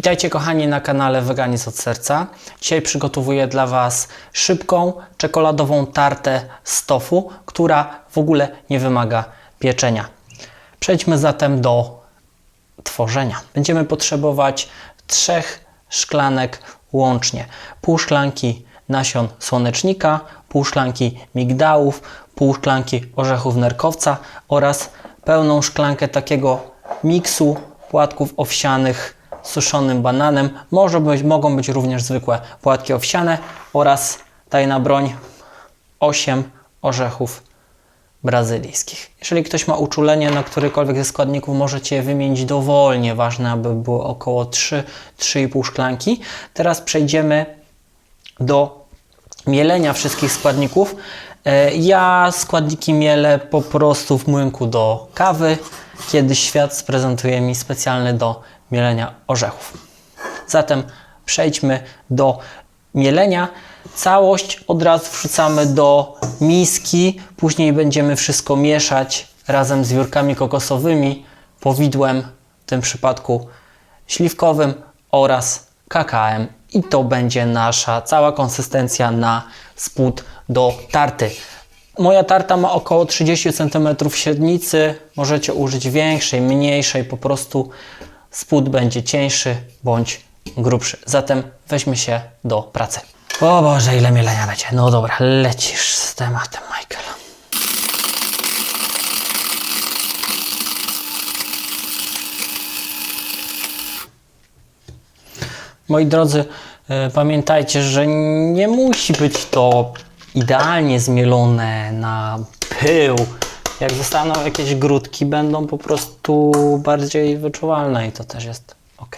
Witajcie kochani na kanale Weganizm od Serca. Dzisiaj przygotowuję dla Was szybką czekoladową tartę z tofu, która w ogóle nie wymaga pieczenia. Przejdźmy zatem do tworzenia. Będziemy potrzebować trzech szklanek łącznie. Pół szklanki nasion słonecznika, pół szklanki migdałów, pół szklanki orzechów nerkowca oraz pełną szklankę takiego miksu płatków owsianych suszonym bananem. Może być, mogą być również zwykłe płatki owsiane oraz tajna broń 8 orzechów brazylijskich. Jeżeli ktoś ma uczulenie na którykolwiek ze składników, możecie je wymienić dowolnie. Ważne, aby było około 3-3,5 szklanki. Teraz przejdziemy do mielenia wszystkich składników. E, Ja składniki mielę po prostu w młynku do kawy. Kiedyś świat sprezentuje mi specjalny do mielenia orzechów. Zatem przejdźmy do mielenia. Całość od razu wrzucamy do miski, później będziemy wszystko mieszać razem z wiórkami kokosowymi, powidłem, w tym przypadku śliwkowym oraz kakałem. I to będzie nasza cała konsystencja na spód do tarty. Moja tarta ma około 30 cm średnicy. Możecie użyć większej, mniejszej, po prostu spód będzie cieńszy bądź grubszy. Zatem weźmy się do pracy. O Boże, ile mielenia będzie. No dobra, lecisz z tematem, Michael. Moi drodzy, e, pamiętajcie, że nie musi być to idealnie zmielone na pył. Jak zostaną jakieś grudki, będą po prostu bardziej wyczuwalne i to też jest ok.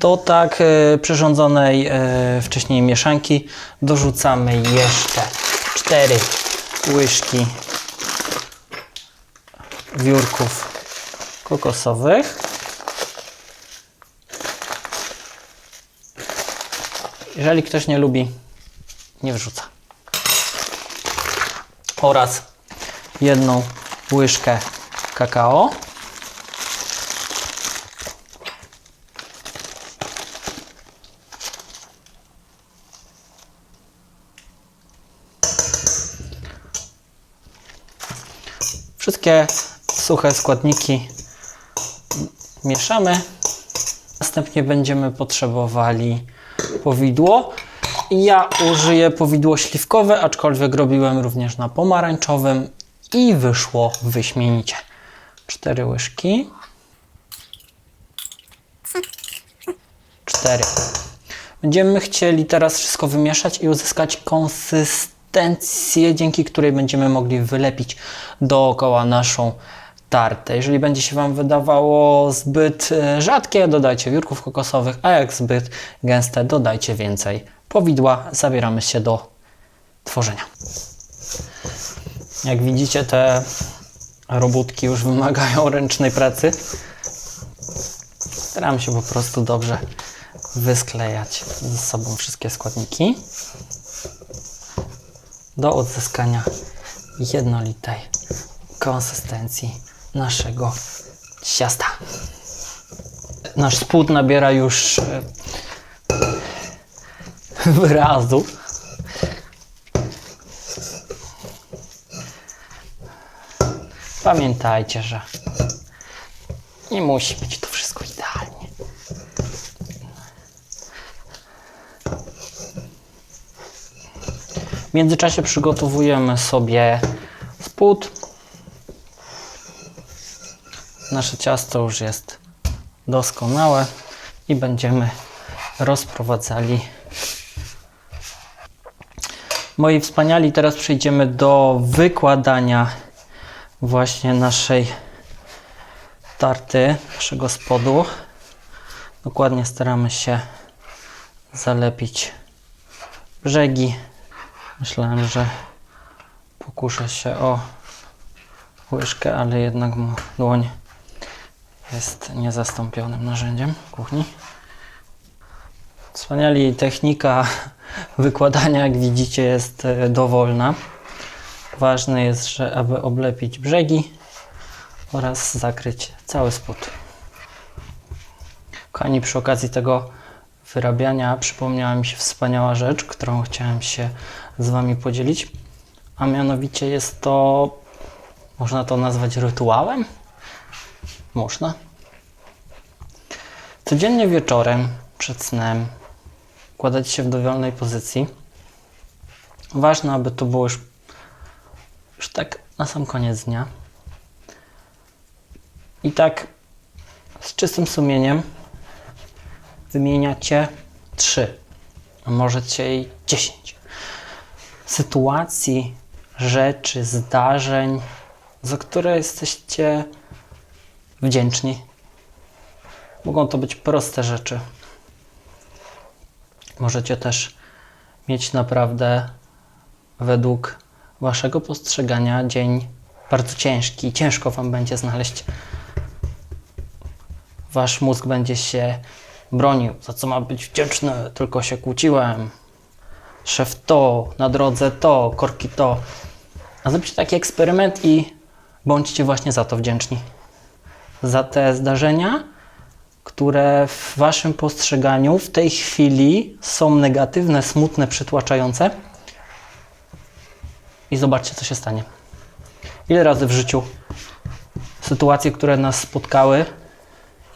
Do tak e, przyrządzonej e, wcześniej mieszanki dorzucamy jeszcze 4 łyżki wiórków kokosowych. Jeżeli ktoś nie lubi, nie wrzuca. Oraz jedną łyżkę kakao. Wszystkie suche składniki mieszamy. Następnie będziemy potrzebowali powidło. Ja użyję powidło śliwkowe, aczkolwiek robiłem również na pomarańczowym i wyszło wyśmienicie. Cztery łyżki. Cztery. Będziemy chcieli teraz wszystko wymieszać i uzyskać konsystencję, dzięki której będziemy mogli wylepić dookoła naszą tartę. Jeżeli będzie się Wam wydawało zbyt e, rzadkie, dodajcie wiórków kokosowych, a jak zbyt gęste, dodajcie więcej powidła. Zabieramy się do tworzenia. Jak widzicie, te robótki już wymagają ręcznej pracy. Staram się po prostu dobrze wysklejać ze sobą wszystkie składniki do odzyskania jednolitej konsystencji naszego ciasta. Nasz spód nabiera już e, wyrazu. Pamiętajcie, że nie musi być to wszystko idealnie. W międzyczasie przygotowujemy sobie spód. Nasze ciasto już jest doskonałe i będziemy rozprowadzali. Moi wspaniali, teraz przejdziemy do wykładania właśnie naszej tarty, naszego spodu. Dokładnie staramy się zalepić brzegi. Myślałem, że pokuszę się o łyżkę, ale jednak dłoń jest niezastąpionym narzędziem kuchni. Wspaniali technika wykładania, jak widzicie, jest e, dowolna. Ważne jest, że aby oblepić brzegi oraz zakryć cały spód. Kochani, przy okazji tego wyrabiania przypomniała mi się wspaniała rzecz, którą chciałem się z Wami podzielić. A mianowicie jest to, można to nazwać rytuałem? Można. Codziennie wieczorem, przed snem, kładać się w dowolnej pozycji. Ważne, aby to było już, już tak na sam koniec dnia. I tak z czystym sumieniem wymieniacie trzy, a możecie i dziesięć sytuacji, rzeczy, zdarzeń, za które jesteście wdzięczni. Mogą to być proste rzeczy. Możecie też mieć naprawdę według waszego postrzegania dzień bardzo ciężki. Ciężko wam będzie znaleźć. Wasz mózg będzie się bronił. Za co ma być wdzięczny? Tylko się kłóciłem. Szef to, na drodze to, korki to. A zróbcie taki eksperyment i bądźcie właśnie za to wdzięczni. Za te zdarzenia, które w waszym postrzeganiu w tej chwili są negatywne, smutne, przytłaczające. I zobaczcie, co się stanie. Ile razy w życiu sytuacje, które nas spotkały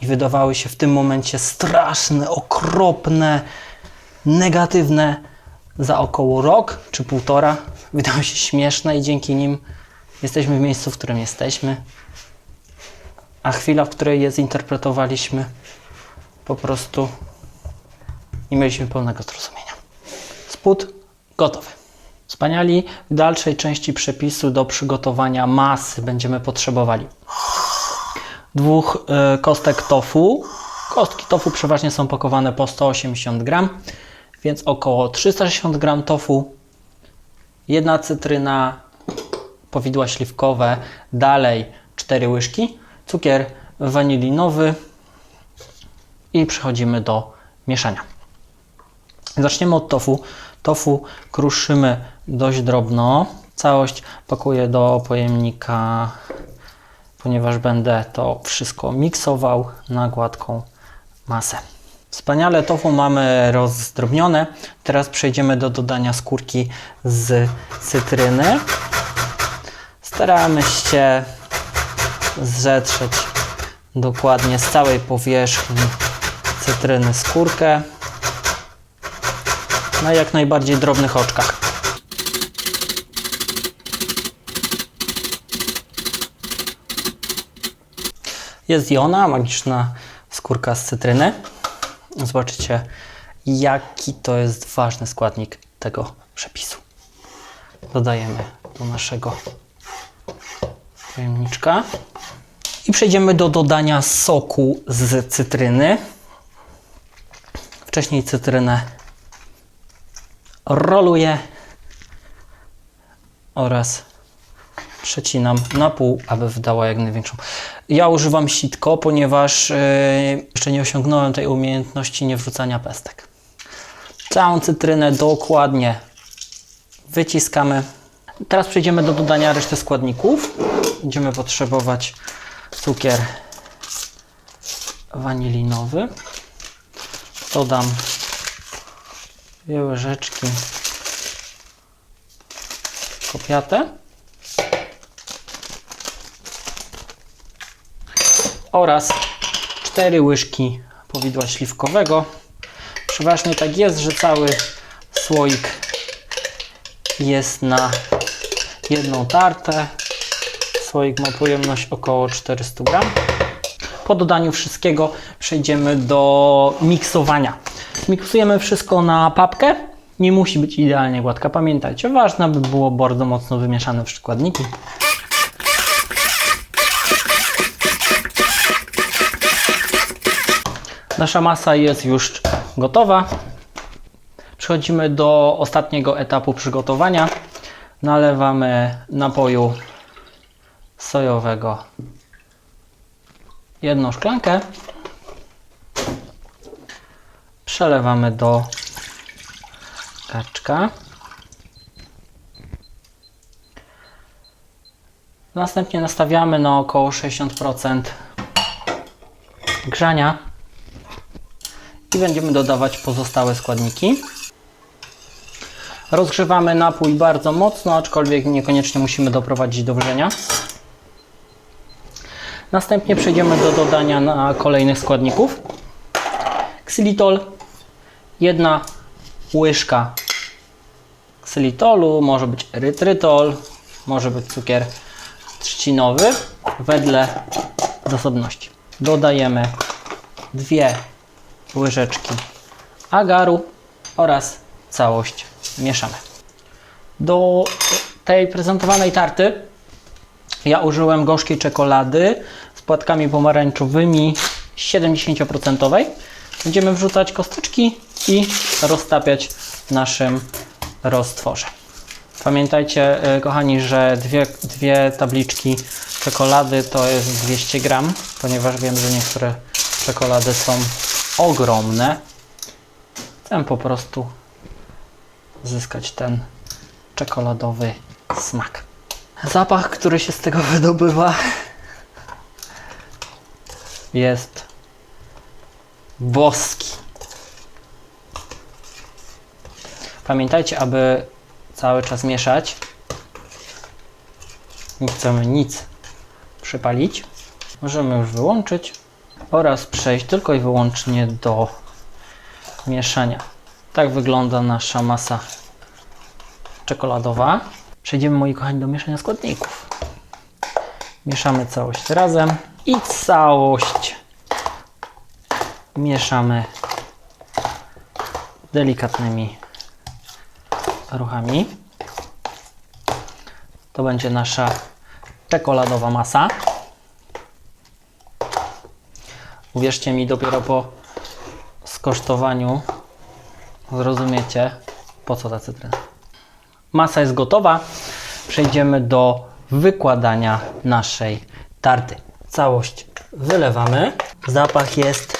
i wydawały się w tym momencie straszne, okropne, negatywne, za około rok czy półtora wydały się śmieszne i dzięki nim jesteśmy w miejscu, w którym jesteśmy. A chwila, w której je zinterpretowaliśmy, po prostu nie mieliśmy pełnego zrozumienia. Spód gotowy. Wspaniali. W dalszej części przepisu do przygotowania masy będziemy potrzebowali dwóch e, kostek tofu. Kostki tofu przeważnie są pakowane po 180 gram, więc około 360 gram tofu, jedna cytryna, powidła śliwkowe, dalej 4 łyżki, cukier wanilinowy i przechodzimy do mieszania. Zaczniemy od tofu. Tofu kruszymy dość drobno. Całość pakuję do pojemnika, ponieważ będę to wszystko miksował na gładką masę. Wspaniale tofu mamy rozdrobnione. Teraz przejdziemy do dodania skórki z cytryny. Staramy się zetrzeć dokładnie z całej powierzchni cytryny skórkę na jak najbardziej drobnych oczkach. Jest i ona, magiczna skórka z cytryny. Zobaczycie, jaki to jest ważny składnik tego przepisu. Dodajemy do naszego pojemniczka. I przejdziemy do dodania soku z cytryny. Wcześniej cytrynę roluję oraz przecinam na pół, aby wydała jak największą. Ja używam sitko, ponieważ yy, jeszcze nie osiągnąłem tej umiejętności niewrzucania pestek. Całą cytrynę dokładnie wyciskamy. Teraz przejdziemy do dodania reszty składników. Będziemy potrzebować cukier wanilinowy. Dodam dwie łyżeczki kopiate. oraz 4 łyżki powidła śliwkowego. Przeważnie tak jest, że cały słoik jest na jedną tartę. Słoik ma pojemność około 400 gram. Po dodaniu wszystkiego przejdziemy do miksowania. Miksujemy wszystko na papkę. Nie musi być idealnie gładka. Pamiętajcie, ważne, by było bardzo mocno wymieszane składniki. Nasza masa jest już gotowa. Przechodzimy do ostatniego etapu przygotowania. Nalewamy napoju sojowego jedną szklankę. Przelewamy do kaczka. Następnie nastawiamy na około 60% grzania. i będziemy dodawać pozostałe składniki. Rozgrzewamy napój bardzo mocno, aczkolwiek niekoniecznie musimy doprowadzić do wrzenia. Następnie przejdziemy do dodania na kolejnych składników. Xylitol, jedna łyżka ksylitolu, może być erytrytol, może być cukier trzcinowy wedle zasobności. Dodajemy dwie łyżeczki agaru oraz całość mieszamy. Do tej prezentowanej tarty ja użyłem gorzkiej czekolady z płatkami pomarańczowymi 70%. Będziemy wrzucać kosteczki i roztapiać w naszym roztworze. Pamiętajcie, e, kochani, że dwie, dwie tabliczki czekolady to jest 200 gram, ponieważ wiem, że niektóre czekolady są ogromne. Chcę po prostu zyskać ten czekoladowy smak. Zapach, który się z tego wydobywa, jest boski. Pamiętajcie, aby cały czas mieszać. Nie chcemy nic przypalić. Możemy już wyłączyć oraz przejść tylko i wyłącznie do mieszania. Tak wygląda nasza masa czekoladowa. Przejdziemy, moi kochani, do mieszania składników. Mieszamy całość razem i całość mieszamy delikatnymi ruchami. To będzie nasza czekoladowa masa. Uwierzcie mi, dopiero po skosztowaniu zrozumiecie, po co ta cytryna. Masa jest gotowa. Przejdziemy do wykładania naszej tarty. Całość wylewamy. Zapach jest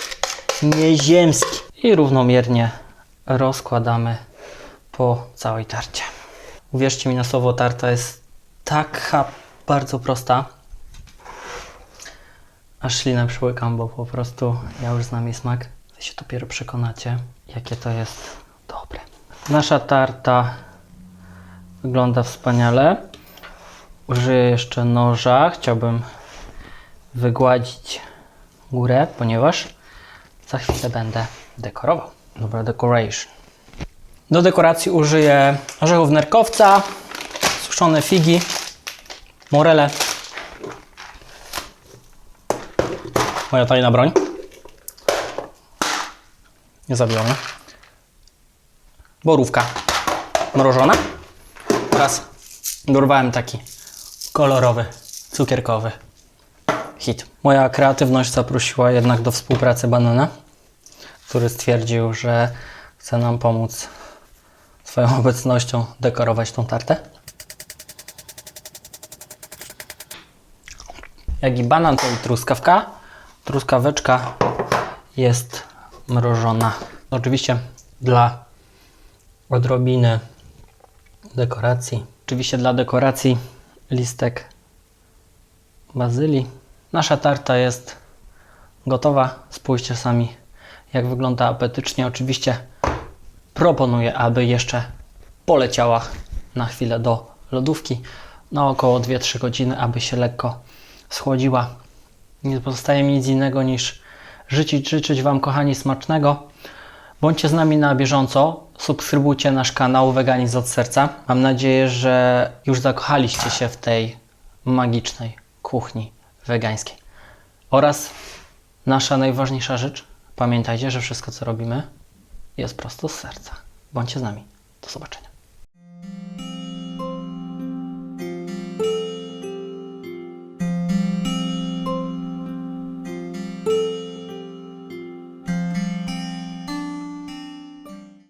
nieziemski. I równomiernie rozkładamy po całej tarcie. Uwierzcie mi na słowo, tarta jest taka bardzo prosta. Aż ślinę przyłykam, bo po prostu ja już znam jej smak. Wy się dopiero przekonacie, jakie to jest dobre. Nasza tarta wygląda wspaniale. Użyję jeszcze noża. Chciałbym wygładzić górę, ponieważ za chwilę będę dekorował. Dobra, decoration. Do dekoracji użyję orzechów nerkowca, suszone figi, morele. Moja tajna broń. Nie zabiła mnie. Borówka mrożona. Oraz dorwałem taki kolorowy, cukierkowy hit. Moja kreatywność zaprosiła jednak do współpracy banana, który stwierdził, że chce nam pomóc swoją obecnością dekorować tą tartę. Jak i banan, to i truskawka. Truskaweczka jest mrożona. Oczywiście dla odrobiny dekoracji. Oczywiście dla dekoracji listek bazylii. Nasza tarta jest gotowa. Spójrzcie sami, jak wygląda apetycznie. Oczywiście proponuję, aby jeszcze poleciała na chwilę do lodówki na około 2-3 godziny, aby się lekko schłodziła. Nie pozostaje mi nic innego niż życzyć, życzyć Wam, kochani, smacznego. Bądźcie z nami na bieżąco, subskrybujcie nasz kanał Weganizm od Serca. Mam nadzieję, że już zakochaliście się w tej magicznej kuchni wegańskiej. Oraz nasza najważniejsza rzecz, pamiętajcie, że wszystko co robimy jest prosto z serca. Bądźcie z nami. Do zobaczenia.